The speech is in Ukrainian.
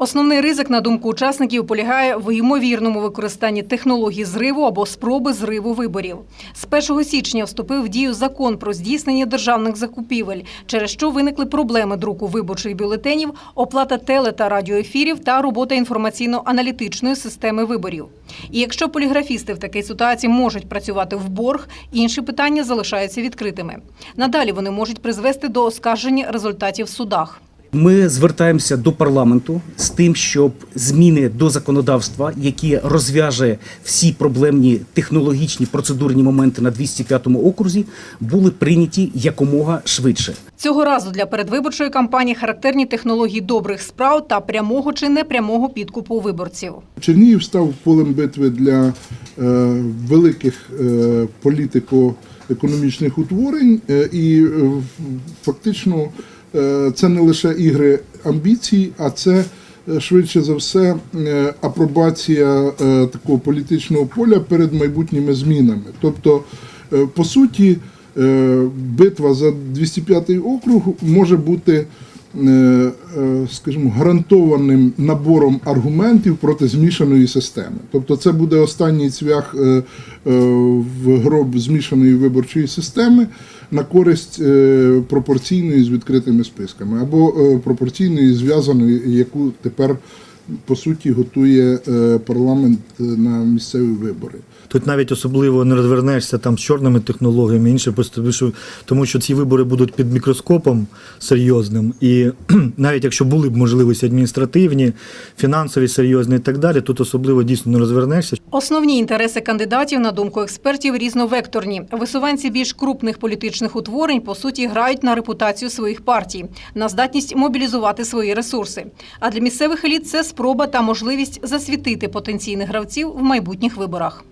Основний ризик, на думку учасників, полягає в ймовірному використанні технологій зриву або спроби зриву виборів. З 1 січня вступив в дію закон про здійснення державних закупівель, через що виникли проблеми друку виборчих бюлетенів, оплата теле та радіоефірів та робота інформаційно-аналітичної системи виборів. І якщо поліграфісти в такій ситуації можуть працювати в борг, інші питання залишаються відкритими. Надалі вони можуть призвести до оскарження результатів в судах. Ми звертаємося до парламенту з тим, щоб зміни до законодавства, які розв'яже всі проблемні технологічні процедурні моменти на 205 окрузі, були прийняті якомога швидше. Цього разу для передвиборчої кампанії характерні технології добрих справ та прямого чи непрямого підкупу виборців. Чернігів став полем битви для е, великих е, політико-економічних утворень, е, і е, фактично це не лише ігри амбіцій, а це е, швидше за все е, апробація е, такого політичного поля перед майбутніми змінами. Тобто, е, по суті, е, битва за 205 округ може бути е, е, скажімо, гарантованим набором аргументів проти змішаної системи. Тобто це буде останній цвях е, е, в гроб змішаної виборчої системи на користь е, пропорційної з відкритими списками або е, пропорційної зв'язаної, яку тепер по суті готує е, парламент е, на місцеві вибори. Тут навіть особливо не розвернешся там з чорними технологіями, інше просто тому що, тому що ці вибори будуть під мікроскопом серйозним, і навіть якщо були б можливості адміністративні, фінансові серйозні і так далі, тут особливо дійсно не розвернешся. Основні інтереси кандидатів, на думку експертів, різновекторні. Висуванці більш крупних політичних утворень по суті грають на репутацію своїх партій, на здатність мобілізувати свої ресурси. А для місцевих еліт це спроба та можливість засвітити потенційних гравців в майбутніх виборах.